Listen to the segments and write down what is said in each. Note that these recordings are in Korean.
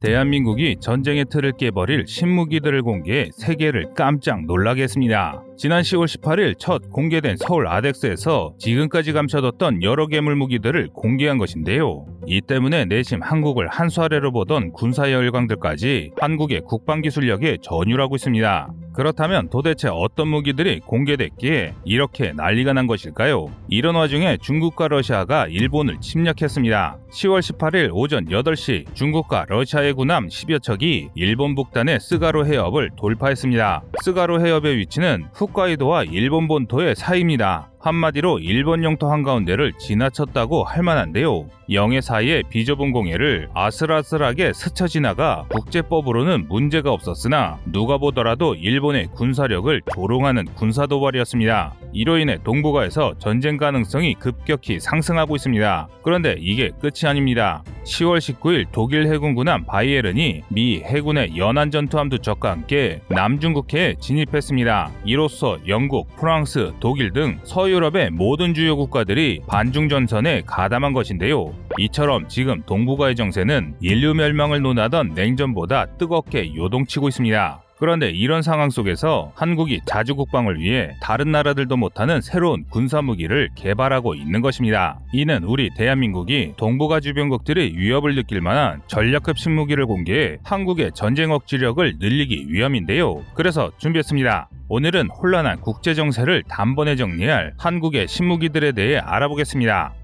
대한민국이 전쟁의 틀을 깨버릴 신무기들을 공개해 세계를 깜짝 놀라게 했습니다. 지난 10월 18일 첫 공개된 서울 아덱스에서 지금까지 감춰뒀던 여러 개물 무기들을 공개한 것인데요. 이 때문에 내심 한국을 한수 아래로 보던 군사 열강들까지 한국의 국방 기술력에 전율하고 있습니다. 그렇다면 도대체 어떤 무기들이 공개됐기에 이렇게 난리가 난 것일까요? 이런 와중에 중국과 러시아가 일본을 침략했습니다. 10월 18일 오전 8시 중국과 러시아의 군함 10여 척이 일본 북단의 스가로 해협을 돌파했습니다. 스가로 해협의 위치는 홋카이도와 일본 본토의 사이입니다. 한마디로 일본 영토 한가운데를 지나쳤다고 할 만한데요. 영해 사이의 비좁은 공해를 아슬아슬하게 스쳐 지나가 국제법으로는 문제가 없었으나 누가 보더라도 일본의 군사력을 조롱하는 군사 도발이었습니다. 이로 인해 동북아에서 전쟁 가능성이 급격히 상승하고 있습니다. 그런데 이게 끝이 아닙니다. 10월 19일 독일 해군 군함 바이에른이 미 해군의 연안 전투함 두 척과 함께 남중국해에 진입했습니다. 이로써 영국, 프랑스, 독일 등 서유 럽의 모든 주요 국가들이 반중 전선에 가담한 것인데요. 이처럼 지금 동북아의 정세는 인류 멸망을 논하던 냉전보다 뜨겁게 요동치고 있습니다. 그런데 이런 상황 속에서 한국이 자주 국방을 위해 다른 나라들도 못하는 새로운 군사 무기를 개발하고 있는 것입니다. 이는 우리 대한민국이 동북아 주변국들의 위협을 느낄 만한 전략급 신무기를 공개해 한국의 전쟁 억지력을 늘리기 위함인데요. 그래서 준비했습니다. 오늘은 혼란한 국제 정세를 단번에 정리할 한국의 신무기들에 대해 알아보겠습니다.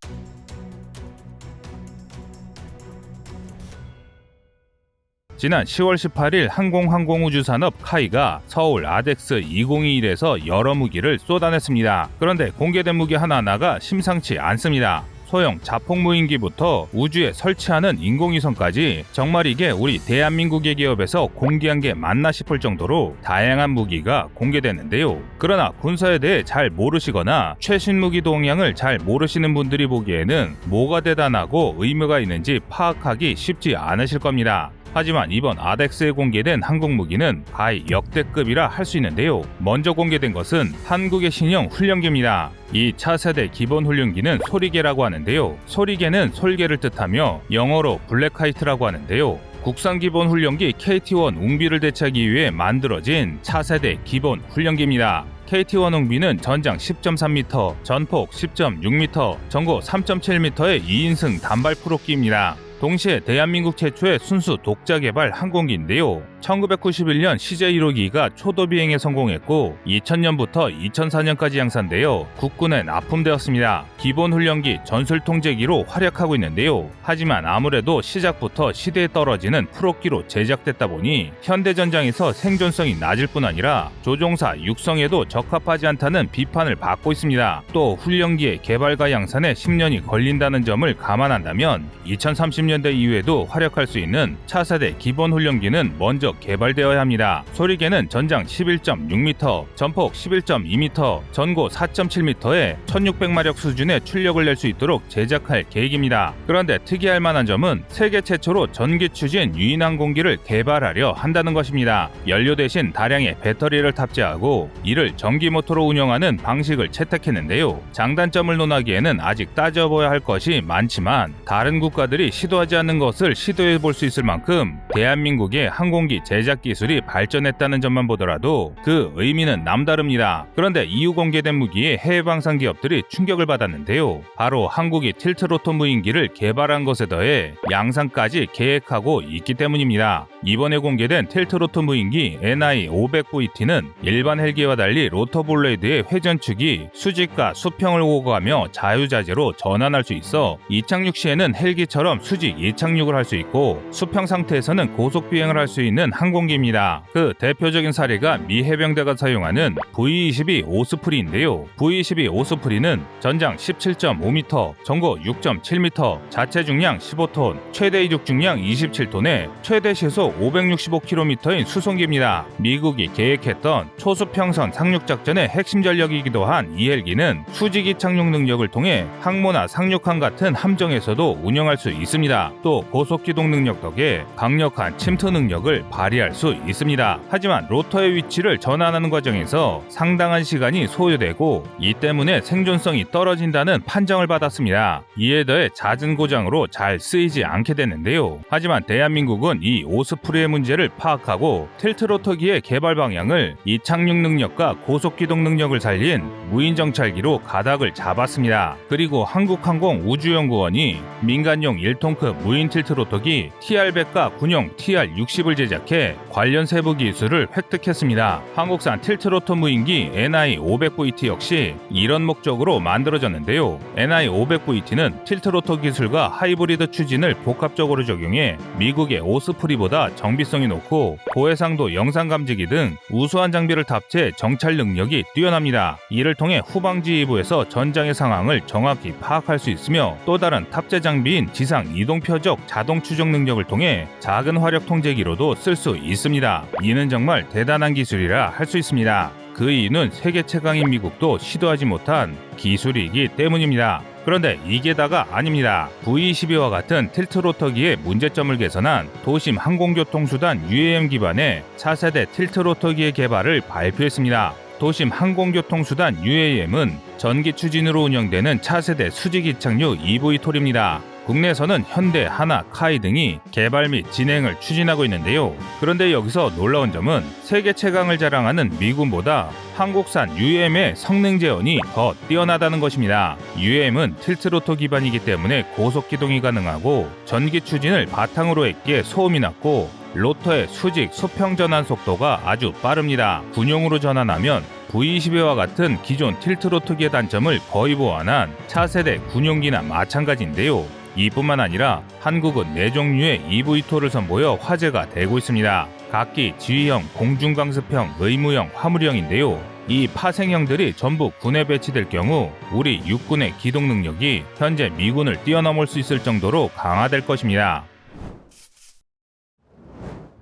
지난 10월 18일 항공항공우주산업 카이가 서울 아덱스 2021에서 여러 무기를 쏟아냈습니다. 그런데 공개된 무기 하나하나가 심상치 않습니다. 소형 자폭 무인기부터 우주에 설치하는 인공위성까지 정말 이게 우리 대한민국의 기업에서 공개한 게 맞나 싶을 정도로 다양한 무기가 공개됐는데요. 그러나 군사에 대해 잘 모르시거나 최신 무기 동향을 잘 모르시는 분들이 보기에는 뭐가 대단하고 의미가 있는지 파악하기 쉽지 않으실 겁니다. 하지만 이번 아덱스에 공개된 한국 무기는 바이 역대급이라 할 수 있는데요. 먼저 공개된 것은 한국의 신형 훈련기입니다. 이 차세대 기본 훈련기는 소리개라고 하는데요. 소리개는 솔개를 뜻하며 영어로 블랙하이트라고 하는데요. 국산 기본 훈련기 KT-1 웅비를 대체하기 위해 만들어진 차세대 기본 훈련기입니다. KT-1 웅비는 전장 10.3m, 전폭 10.6m, 전고 3.7m의 2인승 단발 프로기입니다. 동시에 대한민국 최초의 순수 독자 개발 항공기인데요. 1991년 CJ1호기가 초도 비행에 성공했고 2000년부터 2004년까지 양산되어 국군에 납품되었습니다. 기본 훈련기 전술 통제기로 활약하고 있는데요. 하지만 아무래도 시작부터 시대에 떨어지는 프로기로 제작됐다 보니 현대 전장에서 생존성이 낮을 뿐 아니라 조종사 육성에도 적합하지 않다는 비판을 받고 있습니다. 또 훈련기의 개발과 양산에 10년이 걸린다는 점을 감안한다면 2030년대 이후에도 활약할 수 있는 차세대 기본 훈련기는 먼저 개발되어야 합니다. 소리개는 전장 11.6m, 전폭 11.2m, 전고 4.7m에 1600마력 수준의 출력을 낼 수 있도록 제작할 계획입니다. 그런데 특이할 만한 점은 세계 최초로 전기 추진 유인 항공기를 개발하려 한다는 것입니다. 연료 대신 다량의 배터리를 탑재하고 이를 전기 모터로 운영하는 방식을 채택했는데요. 장단점을 논하기에는 아직 따져봐야 할 것이 많지만 다른 국가들이 시도하지 않는 것을 시도해 볼 수 있을 만큼 대한민국의 항공기 제작 기술이 발전했다는 점만 보더라도 그 의미는 남다릅니다. 그런데 이후 공개된 무기에 해외 방산 기업들이 충격을 받았는데요. 바로 한국이 틸트로토 무인기를 개발한 것에 더해 양산까지 계획하고 있기 때문입니다. 이번에 공개된 틸트로토 무인기 NI-500VT는 일반 헬기와 달리 로터 블레이드의 회전축이 수직과 수평을 오가며 자유자재로 전환할 수 있어 이착륙 시에는 헬기처럼 수직 이착륙을 할 수 있고 수평 상태에서는 고속 비행을 할 수 있는 항공기입니다. 그 대표적인 사례가 미 해병대가 사용하는 V-22 오스프리인데요. V-22 오스프리는 전장 17.5m, 전고 6.7m, 자체 중량 15톤, 최대 이륙 중량 27톤에 최대 시속 565km인 수송기입니다. 미국이 계획했던 초수평선 상륙 작전의 핵심 전력이기도 한 이 헬기는 수직이 착륙 능력을 통해 항모나 상륙함 같은 함정에서도 운영할 수 있습니다. 또 고속기동 능력 덕에 강력한 침투 능력을 발휘할 수 있습니다. 하지만 로터의 위치를 전환하는 과정에서 상당한 시간이 소요되고 이 때문에 생존성이 떨어진다는 판정을 받았습니다. 이에 더해 잦은 고장으로 잘 쓰이지 않게 됐는데요. 하지만 대한민국은 이 오스프리의 문제를 파악하고 틸트 로터기의 개발 방향을 이 착륙 능력과 고속 기동 능력을 살린 무인 정찰기로 가닥을 잡았습니다. 그리고 한국항공 우주연구원이 민간용 1톤급 무인 틸트 로터기 TR100과 군용 TR60을 제작 해 관련 세부 기술을 획득했습니다. 한국산 틸트 로터 무인기 NI500VT 역시 이런 목적으로 만들어졌는데요. NI500VT는 틸트 로터 기술과 하이브리드 추진을 복합적으로 적용해 미국의 오스프리보다 정비성이 높고 고해상도 영상 감지기 등 우수한 장비를 탑재해 정찰 능력이 뛰어납니다. 이를 통해 후방지휘부에서 전장의 상황을 정확히 파악할 수 있으며 또 다른 탑재 장비인 지상 이동 표적 자동 추적 능력을 통해 작은 화력 통제기로도 쓸수 있습니다. 이는 정말 대단한 기술이라 할 수 있습니다. 그 이유는 세계 최강인 미국도 시도하지 못한 기술이기 때문입니다. 그런데 이게 다가 아닙니다. V22와 같은 틸트 로터기의 문제점을 개선한 도심 항공교통수단 UAM 기반의 차세대 틸트 로터기의 개발을 발표했습니다. 도심 항공교통수단 UAM은 전기 추진으로 운영되는 차세대 수직 이착륙 EV톨입니다. 국내에서는 현대, 하나, 카이 등이 개발 및 진행을 추진하고 있는데요. 그런데 여기서 놀라운 점은 세계 최강을 자랑하는 미군보다 한국산 UM의 성능 제원이 더 뛰어나다는 것입니다. UM은 틸트로터 기반이기 때문에 고속 기동이 가능하고 전기 추진을 바탕으로 했기에 소음이 낮고 로터의 수직 수평 전환 속도가 아주 빠릅니다. 군용으로 전환하면 V22와 같은 기존 틸트로트기의 단점을 거의 보완한 차세대 군용기나 마찬가지인데요. 이뿐만 아니라 한국은 네 종류의 EV2를 선보여 화제가 되고 있습니다. 각기 지휘형, 공중강습형, 의무형, 화물형인데요. 이 파생형들이 전부 군에 배치될 경우 우리 육군의 기동 능력이 현재 미군을 뛰어넘을 수 있을 정도로 강화될 것입니다.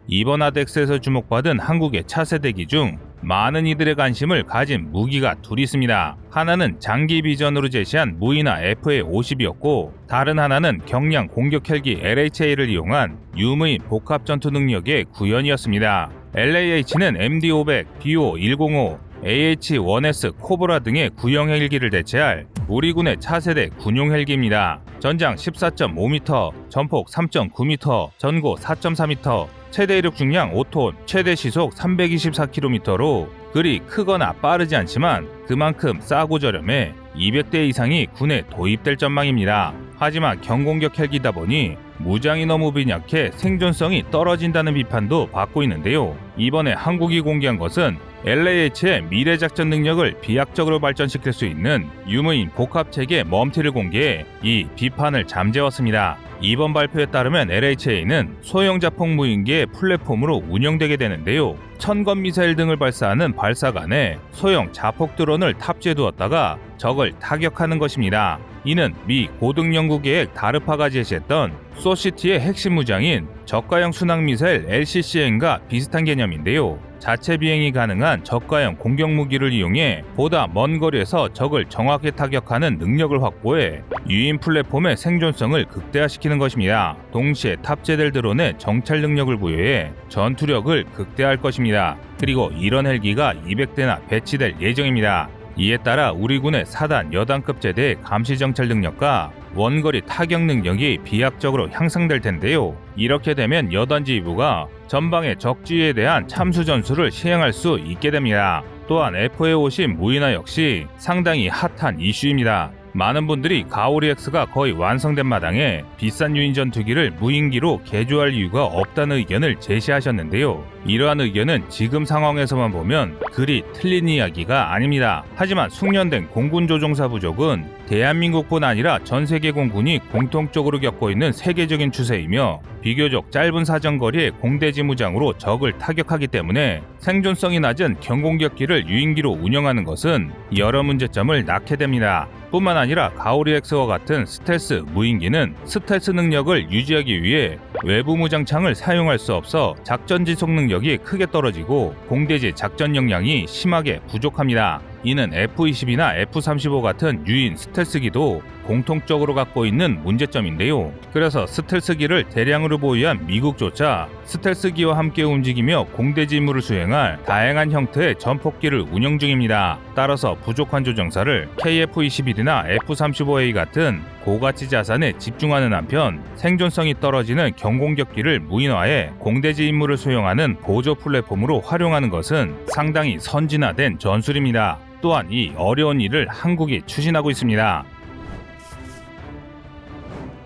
이번 아덱스에서 주목받은 한국의 차세대기 중 많은 이들의 관심을 가진 무기가 둘 있습니다. 하나는 장기 비전으로 제시한 무이나 FA-50이었고 다른 하나는 경량 공격 헬기 LHA를 이용한 유무인 복합 전투 능력의 구현이었습니다. LAH는 MD-500, BO-105, AH-1S 코브라 등의 구형 헬기를 대체할 우리 군의 차세대 군용 헬기입니다. 전장 14.5m, 전폭 3.9m, 전고 4.4m, 최대 이륙 중량 5톤, 최대 시속 324km로 그리 크거나 빠르지 않지만 그만큼 싸고 저렴해 200대 이상이 군에 도입될 전망입니다. 하지만 경공격 헬기다 보니 무장이 너무 빈약해 생존성이 떨어진다는 비판도 받고 있는데요. 이번에 한국이 공개한 것은 LAH의 미래 작전 능력을 비약적으로 발전시킬 수 있는 유무인 복합 체계 멈티를 공개해 이 비판을 잠재웠습니다. 이번 발표에 따르면 LHA는 소형 자폭 무인기의 플랫폼으로 운영되게 되는데요. 천건 미사일 등을 발사하는 발사관에 소형 자폭 드론을 탑재해 두었다가 적을 타격하는 것입니다. 이는 미 고등 연구 계획 다르파가 제시했던 소시티의 핵심 무장인 저가형 순항 미사일 LCCM과 비슷한 개념인데요. 자체 비행이 가능한 저가형 공격 무기를 이용해 보다 먼 거리에서 적을 정확히 타격하는 능력을 확보해 유인 플랫폼의 생존성을 극대화시키는 것입니다. 동시에 탑재될 드론에 정찰 능력을 부여해 전투력을 극대화할 것입니다. 그리고 이런 헬기가 200대나 배치될 예정입니다. 이에 따라 우리 군의 사단 여단급 제대의 감시 정찰 능력과 원거리 타격 능력이 비약적으로 향상될 텐데요. 이렇게 되면 여단 지휘부가 전방의 적지에 대한 참수 전술을 시행할 수 있게 됩니다. 또한 FA50 무인화 역시 상당히 핫한 이슈입니다. 많은 분들이 가오리 X가 거의 완성된 마당에 비싼 유인 전 투기를 무인기로 개조할 이유가 없다는 의견을 제시하셨는데요. 이러한 의견은 지금 상황에서만 보면 그리 틀린 이야기가 아닙니다. 하지만 숙련된 공군 조종사 부족은 대한민국뿐 아니라 전 세계 공군이 공통적으로 겪고 있는 세계적인 추세이며 비교적 짧은 사정거리의 공대지 무장으로 적을 타격하기 때문에 생존성이 낮은 경공격기를 유인기로 운영하는 것은 여러 문제점을 낳게 됩니다. 뿐만 아니라 가오리 엑스와 같은 스텔스 무인기는 스텔스 능력을 유지하기 위해 외부 무장창을 사용할 수 없어 작전 지속 능력이 크게 떨어지고 공대지 작전 역량이 심하게 부족합니다. 이는 F-22나 F-35 같은 유인 스텔스기도 공통적으로 갖고 있는 문제점인데요. 그래서 스텔스기를 대량으로 보유한 미국조차 스텔스기와 함께 움직이며 공대지 임무를 수행할 다양한 형태의 전폭기를 운영 중입니다. 따라서 부족한 조정사를 KF-21이나 F-35A 같은 고가치 자산에 집중하는 한편 생존성이 떨어지는 경공격기를 무인화해 공대지 임무를 수행하는 보조 플랫폼으로 활용하는 것은 상당히 선진화된 전술입니다. 또한 이 어려운 일을 한국이 추진하고 있습니다.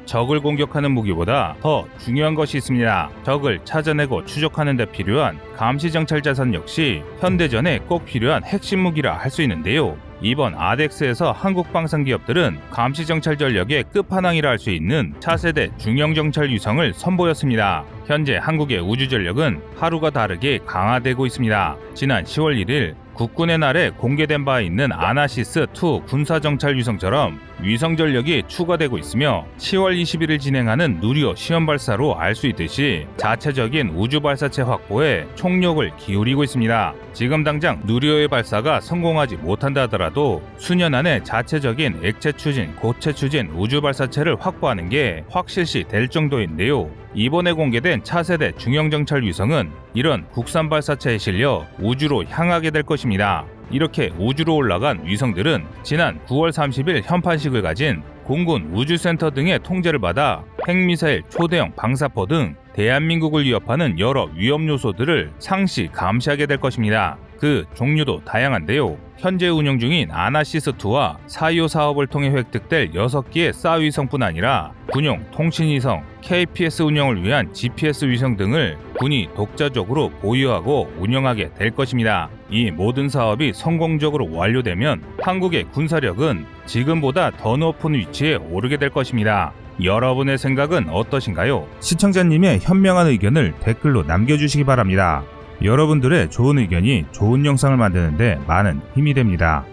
적을 공격하는 무기보다 더 중요한 것이 있습니다. 적을 찾아내고 추적하는 데 필요한 감시 정찰 자산 역시 현대전에 꼭 필요한 핵심 무기라 할 수 있는데요. 이번 아덱스에서 한국 방산 기업들은 감시 정찰 전력의 끝판왕이라 할 수 있는 차세대 중형 정찰 위성을 선보였습니다. 현재 한국의 우주 전력은 하루가 다르게 강화되고 있습니다. 지난 10월 1일 국군의 날에 공개된 바 있는 아나시스 2 군사 정찰 위성처럼 위성 전력이 추가되고 있으며 10월 21일 진행하는 누리호 시험 발사로 알 수 있듯이 자체적인 우주 발사체 확보에 총력을 기울이고 있습니다. 지금 당장 누리호의 발사가 성공하지 못한다 하더라도 수년 안에 자체적인 액체 추진, 고체 추진 우주 발사체를 확보하는 게 확실시 될 정도인데요. 이번에 공개된 차세대 중형 정찰 위성은 이런 국산 발사체에 실려 우주로 향하게 될 것입니다. 이렇게 우주로 올라간 위성들은 지난 9월 30일 현판식을 가진 공군 우주센터 등의 통제를 받아 핵미사일, 초대형 방사포 등 대한민국을 위협하는 여러 위험 요소들을 상시 감시하게 될 것입니다. 그 종류도 다양한데요. 현재 운영 중인 아나시스2와 사이오 사업을 통해 획득될 6개의 싸위성뿐 아니라 군용 통신위성, KPS 운영을 위한 GPS 위성 등을 군이 독자적으로 보유하고 운영하게 될 것입니다. 이 모든 사업이 성공적으로 완료되면 한국의 군사력은 지금보다 더 높은 위치에 오르게 될 것입니다. 여러분의 생각은 어떠신가요? 시청자님의 현명한 의견을 댓글로 남겨주시기 바랍니다. 여러분들의 좋은 의견이 좋은 영상을 만드는데 많은 힘이 됩니다.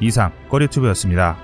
이상 꺼리튜브였습니다.